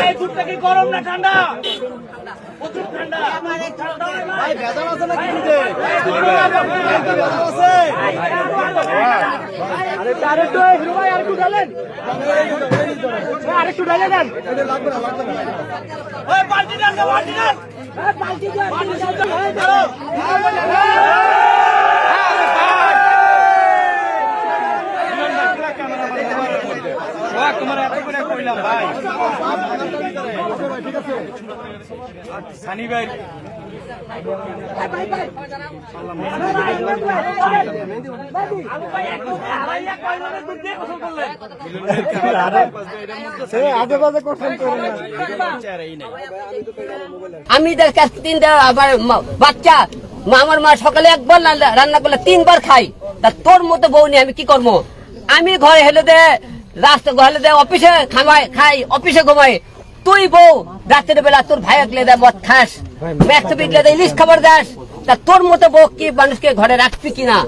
এই দুধটা কি গরম না ঠান্ডা প্রচুর ঠান্ডা ঠান্ডা না? ওই বালতি দেন না, বালতি দেন। বালতি দেন। তোমার এত করে কইলাম ভাই। সানি ভাই? আমি তিনটা আবার মা- বাচ্চা আমার মা সকালে একবার রান্না- রান্না করলে তিনবার খাই। তা তোর মতো বউ নিয়ে আমি কি করব? আমি ঘরে হেলে দে রাস্তা ঘরে দেয় অফিসে খামায় খাই অফিসে ঘুমাই। তুই বউ রাত্রের বেলা তোর ভাই একলে দেয় মদ খাস। ব্যস্ত বিকলে দেয় ইলিশ খাবার দাস। তা তোর মতো বউ কি মানুষকে ঘরে রাখবি কিনা?